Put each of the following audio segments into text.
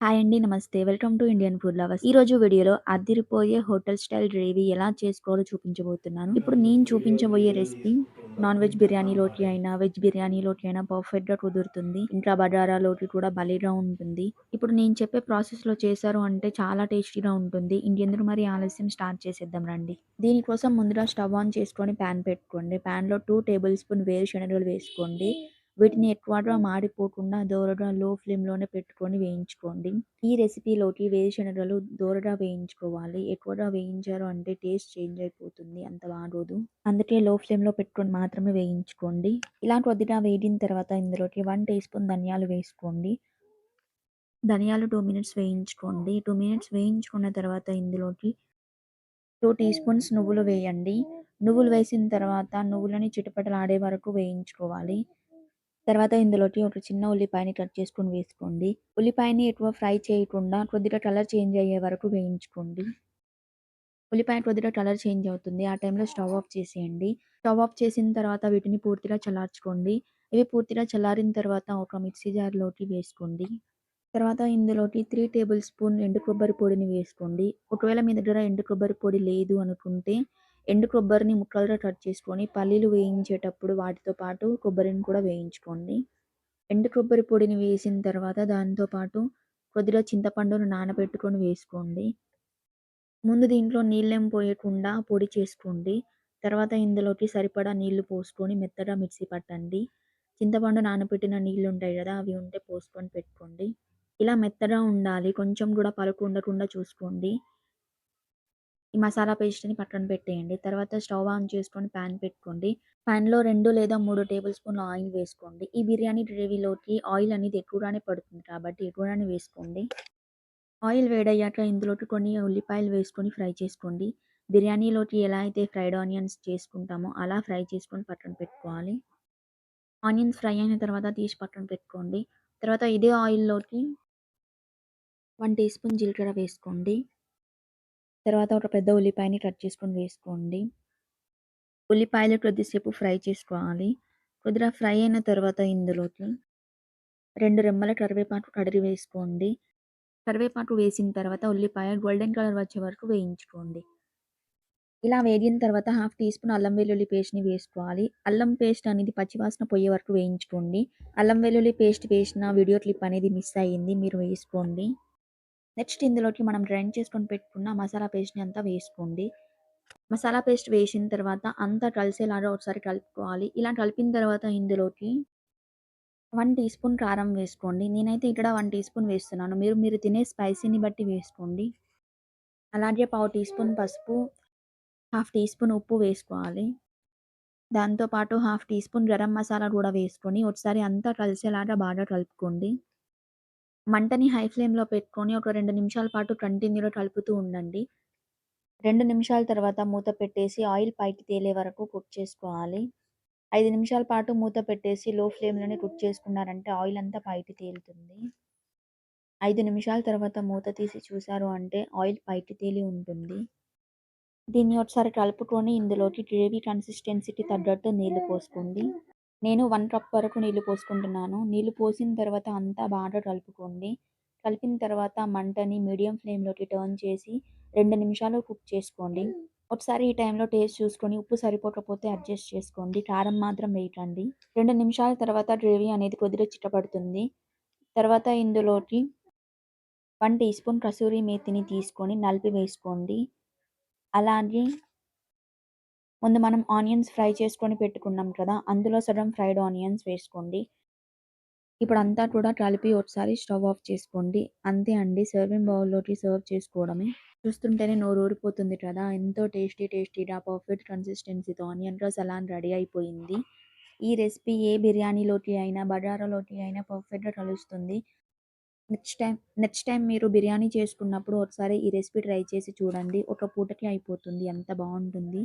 Hi అండి. నమస్తే. Welcome to Indian food lovers. ఈ రోజు వీడియోలో అదిరిపోయే హోటల్ స్టైల్ గ్రేవీ ఎలా చేసుకోవాలో చూపించబోతున్నాను. ఇప్పుడు నేను చూపించబోయే రెసిపీ నాన్ వెజ్ బిర్యానీలోకి అయినా, వెజ్ బిర్యానీలోకి అయినా పర్ఫెక్ట్గా కుదురుతుంది. ఇంకా బగారాలోకి కూడా భలేగా ఉంటుంది. ఇప్పుడు నేను చెప్పే ప్రాసెస్లో చేశారు అంటే చాలా టేస్టీగా ఉంటుంది. ఇంకెందుకు మరి ఆలస్యం స్టార్ట్ చేసేద్దాం రండి. దీనికోసం ముందుగా స్టవ్ ఆన్ చేసుకొని ప్యాన్ పెట్టుకోండి. ప్యాన్‌లో 2 టేబుల్ స్పూన్ వేరుశనగలు వేసుకోండి. వీటిని ఎక్కువగా మాడిపోకుండా దోరగా లో ఫ్లేమ్‌లోనే పెట్టుకొని వేయించుకోండి. ఈ రెసిపీలోకి వేరుశనగలు దోరగా వేయించుకోవాలి. ఎక్కువగా వేయించారు అంటే టేస్ట్ చేంజ్ అయిపోతుంది. అంత బాగోదు. అందుకే లో ఫ్లేమ్‌లో పెట్టుకొని మాత్రమే వేయించుకోండి. ఇలా కొద్దిగా వేడిన తర్వాత ఇందులోకి వన్ టీ స్పూన్ ధనియాలు వేసుకోండి. ధనియాలు టూ మినిట్స్ వేయించుకోండి. టూ మినిట్స్ వేయించుకున్న తర్వాత ఇందులోకి టూ టీ స్పూన్స్ నువ్వులు వేయండి. నువ్వులు వేసిన తర్వాత నువ్వులని చిటపటలాడే వరకు వేయించుకోవాలి. తర్వాత ఇందులోకి ఒక చిన్న ఉల్లిపాయని కట్ చేసుకొని వేసుకోండి. ఉల్లిపాయని ఎక్కువ ఫ్రై చేయకుండా కొద్దిగా కలర్ చేంజ్ అయ్యే వరకు వేయించుకోండి. ఉల్లిపాయ కొద్దిగా కలర్ చేంజ్ అవుతుంది. ఆ టైంలో స్టవ్ ఆఫ్ చేసేయండి. స్టవ్ ఆఫ్ చేసిన తర్వాత వీటిని పూర్తిగా చల్లార్చుకోండి. ఇవి పూర్తిగా చల్లారిన తర్వాత ఒక మిక్సీ జార్‌లోకి వేసుకోండి. తర్వాత ఇందులోకి త్రీ టేబుల్ స్పూన్ ఎండు కొబ్బరి పొడిని వేసుకోండి. ఒకవేళ మీ దగ్గర ఎండు కొబ్బరి పొడి లేదు అనుకుంటే ఎండు కొబ్బరిని ముక్కలుగా కట్ చేసుకొని పల్లీలు వేయించేటప్పుడు వాటితో పాటు కొబ్బరిని కూడా వేయించుకోండి. ఎండు కొబ్బరి పొడిని వేసిన తర్వాత దానితో పాటు కొద్దిగా చింతపండును నానబెట్టుకొని వేసుకోండి. ముందు దీంట్లో నీళ్ళేం పోయకుండా పొడి చేసుకోండి. తర్వాత ఇందులోకి సరిపడా నీళ్ళు పోసుకొని మెత్తగా మిక్సీ పట్టండి. చింతపండు నానబెట్టిన నీళ్ళు ఉంటాయి కదా! అవి ఉంటే పోసుకొని పెట్టుకోండి. ఇలా మెత్తగా ఉండాలి. కొంచెం కూడా పలుకు ఉండకుండా చూసుకోండి. ఈ మసాలా పేస్ట్‌ని పక్కన పెట్టేయండి. తర్వాత స్టవ్ ఆన్ చేసుకొని పాన్ పెట్టుకోండి. ప్యాన్లో రెండు లేదా మూడు టేబుల్ స్పూన్ల ఆయిల్ వేసుకోండి. ఈ బిర్యానీ గ్రేవీలోకి ఆయిల్ అనేది ఎక్కువగానే పడుతుంది కాబట్టి ఎక్కువగానే వేసుకోండి. ఆయిల్ వేడయ్యాక ఇందులోకి కొన్ని ఉల్లిపాయలు వేసుకొని ఫ్రై చేసుకోండి. బిర్యానీలోకి ఎలా అయితే ఫ్రైడ్ ఆనియన్స్ చేసుకుంటామో అలా ఫ్రై చేసుకొని పక్కన పెట్టుకోవాలి. ఆనియన్స్ ఫ్రై అయిన తర్వాత తీసి పక్కన పెట్టుకోండి. తర్వాత ఇదే ఆయిల్‌లోకి వన్ టీ స్పూన్ జీలకర్ర వేసుకోండి. తర్వాత ఒక పెద్ద ఉల్లిపాయని కట్ చేసుకొని వేసుకోండి. ఉల్లిపాయలు కొద్దిసేపు ఫ్రై చేసుకోవాలి. కొద్దిగా ఫ్రై అయిన తర్వాత ఇందులోకి రెండు రెమ్మల కరివేపాకు కడిగి వేసుకోండి. కరివేపాకు వేసిన తర్వాత ఉల్లిపాయ గోల్డెన్ కలర్ వచ్చే వరకు వేయించుకోండి. ఇలా వేగిన తర్వాత హాఫ్ టీ స్పూన్ అల్లం వెల్లుల్లి పేస్ట్‌ని వేసుకోవాలి. అల్లం పేస్ట్ అనేది పచ్చివాసన పోయే వరకు వేయించుకోండి. అల్లం వెల్లుల్లి పేస్ట్ వేసిన వీడియో క్లిప్ అనేది మిస్ అయ్యింది. మీరు వేసుకోండి. నెక్స్ట్ ఇందులోకి మనం గ్రైండ్ చేసుకొని పెట్టుకున్న మసాలా పేస్ట్‌ని అంతా వేసుకోండి. మసాలా పేస్ట్ వేసిన తర్వాత అంతా కలిసేలాగా ఒకసారి కలుపుకోవాలి. ఇలా కలిపిన తర్వాత ఇందులోకి వన్ టీ స్పూన్ కారం వేసుకోండి. నేనైతే ఇక్కడ వన్ టీ స్పూన్ వేస్తున్నాను. మీరు మీరు తినే స్పైసీని బట్టి వేసుకోండి. అలాగే పావు టీ స్పూన్ పసుపు, హాఫ్ టీ స్పూన్ ఉప్పు వేసుకోవాలి. దాంతో పాటు half teaspoon garam masala కూడా వేసుకొని ఒకసారి అంతా కలిసేలాగా బాగా కలుపుకోండి. మంటని హై ఫ్లేమ్‌లో పెట్టుకొని ఒక రెండు నిమిషాల పాటు కంటిన్యూలో కలుపుతూ ఉండండి. రెండు నిమిషాల తర్వాత మూత పెట్టేసి ఆయిల్ పైకి తేలే వరకు కుక్ చేసుకోవాలి. ఐదు నిమిషాల పాటు మూత పెట్టేసి లో ఫ్లేమ్‌లోనే కుక్ చేసుకున్నారంటే ఆయిల్ అంతా పైకి తేలుతుంది. ఐదు నిమిషాల తర్వాత మూత తీసి చూసారు అంటే ఆయిల్ పైకి తేలి ఉంటుంది. దీన్ని ఒకసారి కలుపుకొని ఇందులోకి గ్రేవీ కన్సిస్టెన్సీకి తగ్గట్టు నీళ్ళు పోసుకోండి. నేను 1 కప్ వరకు నీళ్ళు పోసుకుంటున్నాను. నీళ్ళు పోసిన తర్వాత అంతా బాగా కలుపుకోండి. కలిపిన తర్వాత మంటని మీడియం ఫ్లేమ్‌లోకి టర్న్ చేసి 2 నిమిషాలు కుక్ చేసుకోండి. ఒకసారి ఈ టైంలో టేస్ట్ చూసుకొని ఉప్పు సరిపోకపోతే అడ్జస్ట్ చేసుకోండి. కారం మాత్రం వేయకండి. 2 నిమిషాల తర్వాత గ్రేవీ అనేది కొద్దిగా చిక్కబడుతుంది. తర్వాత ఇందులోకి 1 టీ స్పూన్ కసూరి మేతిని తీసుకొని నలిపి వేసుకోండి. అలాగే ముందు మనం ఆనియన్స్ ఫ్రై చేసుకొని పెట్టుకున్నాం కదా! అందులో సగం ఫ్రైడ్ ఆనియన్స్ వేసుకోండి. ఇప్పుడు అంతా కూడా కలిపి ఒకసారి స్టవ్ ఆఫ్ చేసుకోండి. అంతే అండి. సర్వింగ్ బౌల్‌లోకి సర్వ్ చేసుకోవడమే. చూస్తుంటేనే నోరూరిపోతుంది కదా! ఎంతో టేస్టీ టేస్టీగా పర్ఫెక్ట్ కన్సిస్టెన్సీతో ఆనియన్‌గా సలాన్ రెడీ అయిపోయింది. ఈ రెసిపీ ఏ బిర్యానీలోకి అయినా, బగారాలోకి అయినా పర్ఫెక్ట్‌గా కలుస్తుంది. నెక్స్ట్ టైం నెక్స్ట్ టైం మీరు బిర్యానీ చేసుకున్నప్పుడు ఒకసారి ఈ రెసిపీ ట్రై చేసి చూడండి. ఒక పూటకి అయిపోతుంది. ఎంత బాగుంటుంది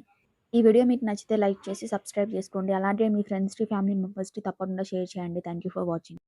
ఈ వీడియో మీకు నచ్చితే లైక్ చేసి సబ్స్క్రైబ్ చేసుకోండి. అలాగే మీ ఫ్రెండ్స్‌కి, ఫ్యామిలీ మెంబర్స్‌కి తప్పకుండా షేర్ చేయండి. Thank you for watching.